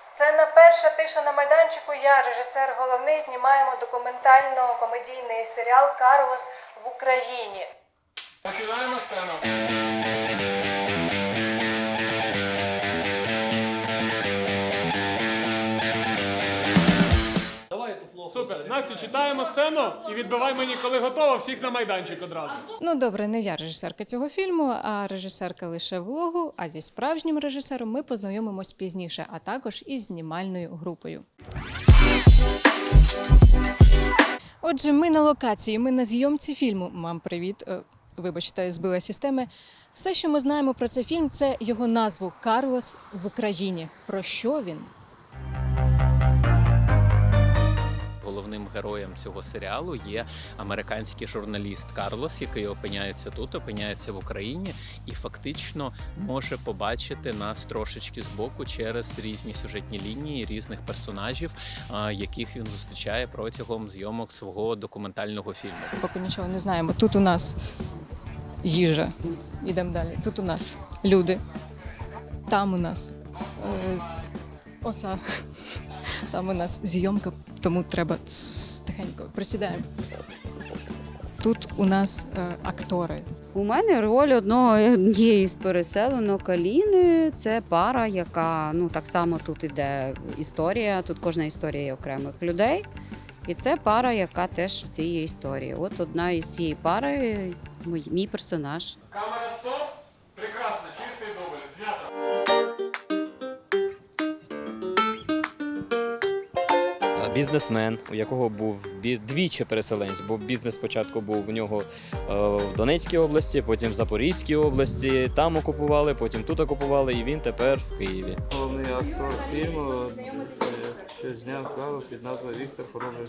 Сцена перша тиша на майданчику. Я, режисер головний, знімаємо документально-комедійний серіал Карлос в Україні. Починаємо сцену. Супер. Настя, читаємо сцену і відбивай мені, коли готово, всіх на майданчик одразу. Ну добре, не я режисерка цього фільму, а режисерка лише влогу. А зі справжнім режисером ми познайомимось пізніше, а також із знімальною групою. Отже, ми на локації, ми на зйомці фільму. Мам, привіт. Е, Вибачте, збила системи. Все, що ми знаємо про цей фільм, це його назву Карлос в Україні. Про що він? Героєм цього серіалу є американський журналіст Карлос, який опиняється тут, опиняється в Україні, і фактично може побачити нас трошечки збоку через різні сюжетні лінії різних персонажів, яких він зустрічає протягом зйомок свого документального фільму. Поки нічого не знаємо. Тут у нас їжа. Ідемо далі. Тут у нас люди. Там у нас е, оса. Там у нас зйомка, тому треба тихенько присідаємо. Тут у нас е, актори. У мене роль одного однієї з переселенок Аліни. Це пара, яка ну так само тут іде історія. Тут кожна історія є окремих людей. І це пара, яка теж в цій є історії. От одна із цієї пари мій, мій персонаж. Камера Бізнесмен, у якого був двічі переселенець, бо бізнес спочатку був у нього е, в Донецькій області, потім в Запорізькій області, там окупували, потім тут окупували, і він тепер в Києві. Головний актор фільму, е, що зняв каву під назвою Віктор Хоробре.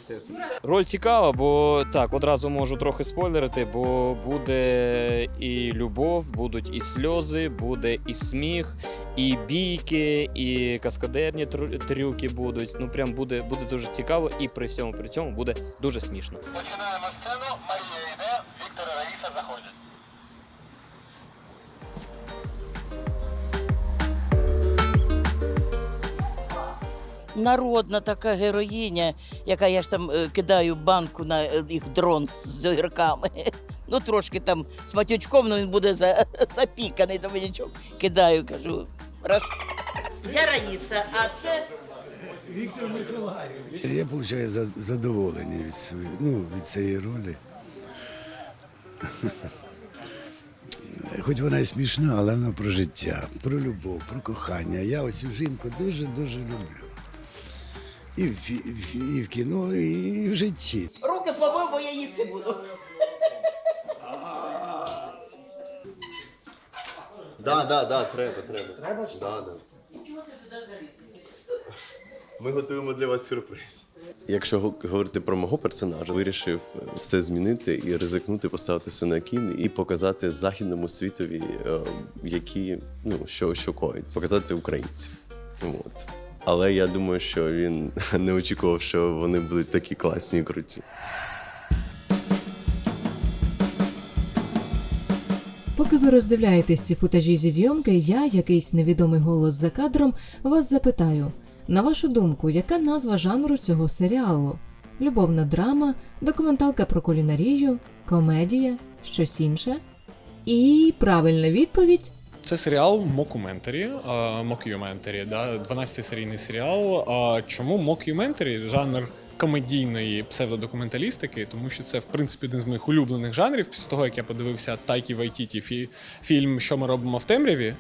Роль цікава, бо так, одразу можу трохи спойлерити, бо буде і любов, будуть і сльози, буде і сміх, і бійки, і каскадерні трюки будуть. Ну прям буде, буде дуже цікаво, і при всьому при цьому буде дуже смішно. Починаємо сцену. Марія йде, Віктор і Раїса заходять. народна така героїня, яка я ж там е, кидаю банку на е, їх дрон з огірками. Ну, трошки там з матючком, ну він буде за, запіканий, тому нічого. Кидаю, кажу. Раз. Я Раїса, а це Я отримую задоволення від, своєї, ну, від цієї ролі. Хоч вона і смішна, але вона про життя, про любов, про кохання. Я оцю жінку дуже-дуже люблю. І в, в- і в кіно, і в житті. руки помив, бо я їсти буду. Да, да, да, треба, треба. Треба чи? Да, да. Ми готуємо для вас сюрприз. Якщо го- говорити про мого персонажа, вирішив все змінити і ризикнути, поставити все на кін і показати західному світові, е, які ну що, що коїться, показати українців. От. Але я думаю, що він не очікував, що вони будуть такі класні і круті. Поки ви роздивляєтесь ці футажі зі зйомки, я, якийсь невідомий голос за кадром, вас запитаю: на вашу думку, яка назва жанру цього серіалу? Любовна драма, документалка про кулінарію, комедія, щось інше? І правильна відповідь Це серіал мокументарі, мокюментарі, да, 12-серійний серіал. А чому мокюментарі? Жанр комедійної псевдодокументалістики, тому що це в принципі один з моїх улюблених жанрів. Після того як я подивився Тайкі Вайтіті фільм Що ми робимо в темряві.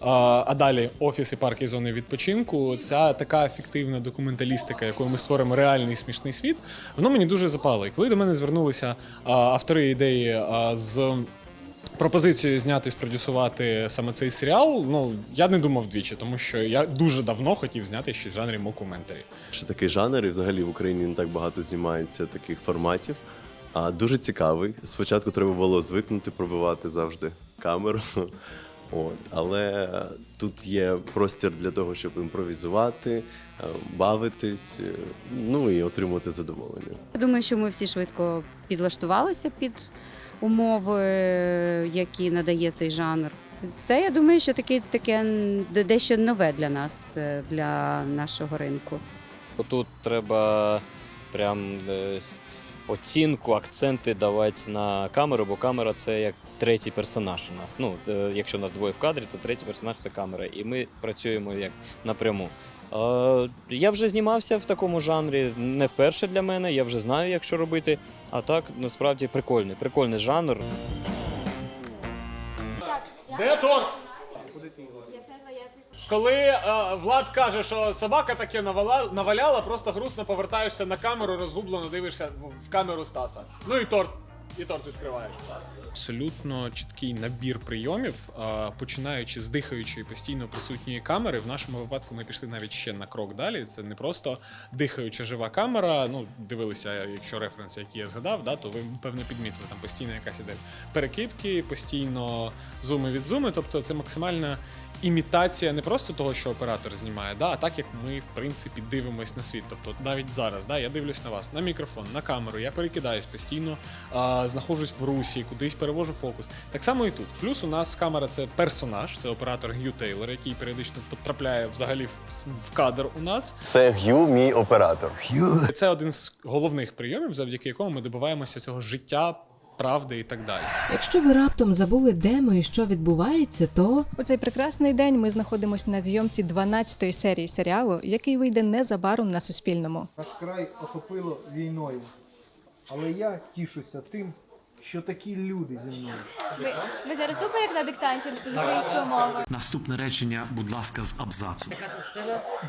А, далі офіс і парки і зони відпочинку. Ця така фіктивна документалістика, якою ми створимо реальний смішний світ. Воно мені дуже запало. І коли до мене звернулися автори ідеї з пропозицією зняти спродюсувати саме цей серіал, ну я не думав двічі, тому що я дуже давно хотів зняти щось в жанрі мокументарі. Ще такий жанр, і взагалі в Україні не так багато знімається таких форматів. А дуже цікавий. Спочатку треба було звикнути пробивати завжди камеру. От. Але тут є простір для того, щоб імпровізувати, е, бавитись, е, ну і отримувати задоволення. Я думаю, що ми всі швидко підлаштувалися під умови, які надає цей жанр. Це я думаю, що таке, таке дещо нове для нас, е, для нашого ринку. Тут треба прям оцінку, акценти давати на камеру, бо камера це як третій персонаж у нас. Ну, е, якщо нас двоє в кадрі, то третій персонаж це камера. І ми працюємо як напряму. Я вже знімався в такому жанрі, не вперше для мене, я вже знаю, як що робити. А так насправді прикольний, прикольний жанр. Де торт? Коли е, Влад каже, що собака таке навала, наваляла, просто грустно повертаєшся на камеру, розгублено дивишся в- камеру Стаса. Ну і торт. І торт відкриваєш. Абсолютно чіткий набір прийомів, починаючи з дихаючої постійно присутньої камери. В нашому випадку ми пішли навіть ще на крок далі. Це не просто дихаюча жива камера. Ну, дивилися, якщо референс, який я згадав, да, то ви певно підмітили, там постійно якась іде перекидки, постійно зуми від зуми. Тобто це максимальна імітація не просто того, що оператор знімає, да, а так як ми, в принципі, дивимось на світ. Тобто, навіть зараз, да, я дивлюсь на вас, на мікрофон, на камеру, я перекидаюсь постійно, а, знаходжусь в русі, кудись перевожу фокус. Так само і тут. Плюс у нас камера це персонаж, це оператор Гью Тейлор, який періодично потрапляє взагалі в, в кадр у нас. Це Г'ю, мій оператор. Це один з головних прийомів, завдяки якому ми добиваємося цього життя, правди і так далі. Якщо ви раптом забули, де ми і що відбувається, то У цей прекрасний день ми знаходимося на зйомці 12-ї серії серіалу, який вийде незабаром на Суспільному. Наш край охопило війною. Але я тішуся тим, що такі люди зі мною. Ви, ви зараз тупо як на диктанті з української мови. Наступне речення, будь ласка, з абзацу.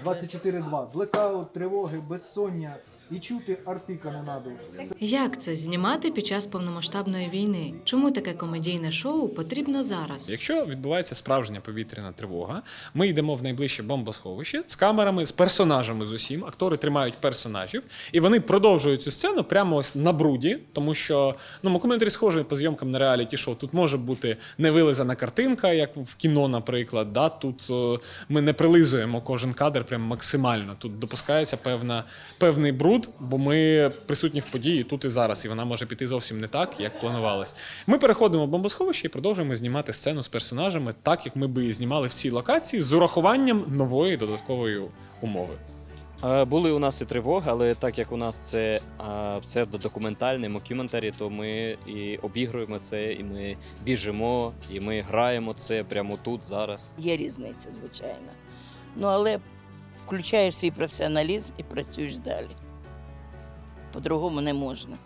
24-2. Блекаут, тривоги, безсоння і чути арти канонаду. як це знімати під час повномасштабної війни? Чому таке комедійне шоу потрібно зараз? Якщо відбувається справжня повітряна тривога, ми йдемо в найближче бомбосховище з камерами, з персонажами з усім. Актори тримають персонажів, і вони продовжують цю сцену прямо ось на бруді, тому що ну мокументарі схожі по зйомкам на реаліті шоу. Тут може бути невилизана картинка, як в кіно, наприклад. Да? Тут е, ми не прилизуємо кожен кадр прям максимально. Тут допускається певна, певний бруд, бо ми присутні в події тут і зараз, і вона може піти зовсім не так, як планувалось. Ми переходимо в бомбосховище і продовжуємо знімати сцену з персонажами так, як ми би її знімали в цій локації, з урахуванням нової додаткової умови. Е, Були у нас і тривоги, але так як у нас це е, псевдодокументальний мокюментарі, то ми і обігруємо це, і ми біжимо, і ми граємо це прямо тут, зараз. Є різниця, звичайно. Ну, але включаєш свій професіоналізм і працюєш далі. По-другому не можна.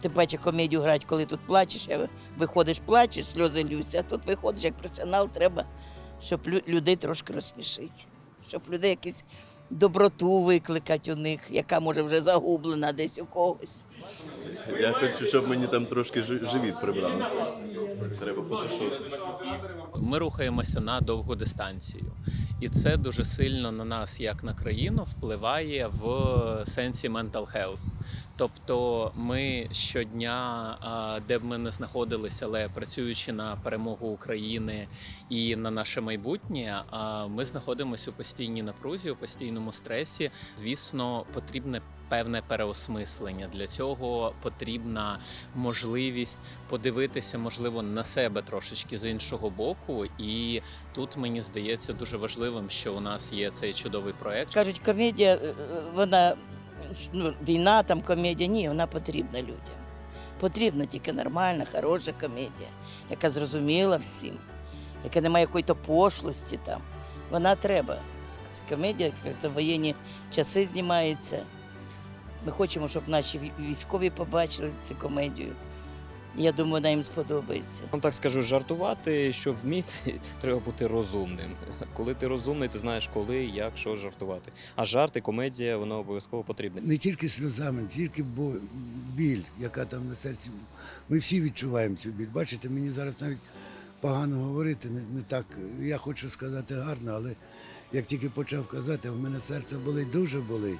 Тим паче комедію грати, коли тут плачеш, виходиш, плачеш, сльози льються, а тут виходиш як професіонал, треба, щоб людей трошки розсмішити. Щоб людей якусь доброту викликати у них, яка може вже загублена десь у когось. Я хочу, щоб мені там трошки живіт прибрали. Треба фотошоп. Ми рухаємося на довгу дистанцію, і це дуже сильно на нас, як на країну, впливає в сенсі mental health. Тобто, ми щодня, де б ми не знаходилися, але працюючи на перемогу України і на наше майбутнє, ми знаходимося у постійній напрузі, у постійному стресі. Звісно, потрібне певне переосмислення. Для цього потрібна можливість подивитися, можливо, на себе трошечки з іншого боку. І тут мені здається дуже важливим, що у нас є цей чудовий проект. Кажуть, комедія, е, вона ну, війна, там комедія. Ні, вона потрібна людям. Потрібна тільки нормальна, хороша комедія, яка зрозуміла всім, яка не має якоїсь пошлості там. Вона треба. Це комедія, це воєнні часи знімається. Ми хочемо, щоб наші військові побачили цю комедію. Я думаю, вона їм сподобається. Вам так скажу, жартувати, щоб вміти, треба бути розумним. Коли ти розумний, ти знаєш, коли, як, що жартувати. А жарт і комедія, воно обов'язково потрібне. Не тільки сльозами, не тільки бо- біль, яка там на серці. Ми всі відчуваємо цю біль. Бачите, мені зараз навіть погано говорити, не, не так. Я хочу сказати гарно, але як тільки почав казати, в мене серце болить, дуже болить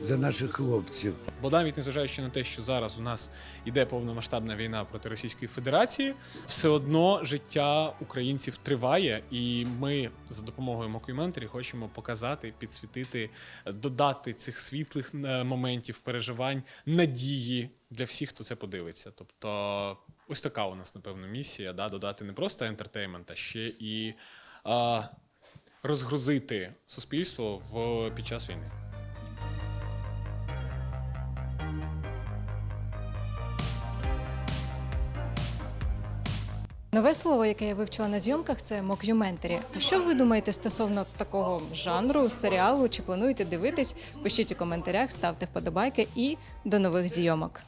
за наших хлопців. Бо навіть незважаючи на те, що зараз у нас іде повномасштабна війна проти Російської Федерації, все одно життя українців триває, і ми за допомогою мокюментарі хочемо показати, підсвітити, додати цих світлих е, моментів, переживань, надії для всіх, хто це подивиться. Тобто ось така у нас, напевно, місія, да, додати не просто ентертеймент, а ще і а, розгрузити суспільство в, під час війни. Нове слово, яке я вивчила на зйомках, це мокюментарі. Що ви думаєте стосовно такого жанру, серіалу? Чи плануєте дивитись? Пишіть у коментарях, ставте вподобайки і до нових зйомок.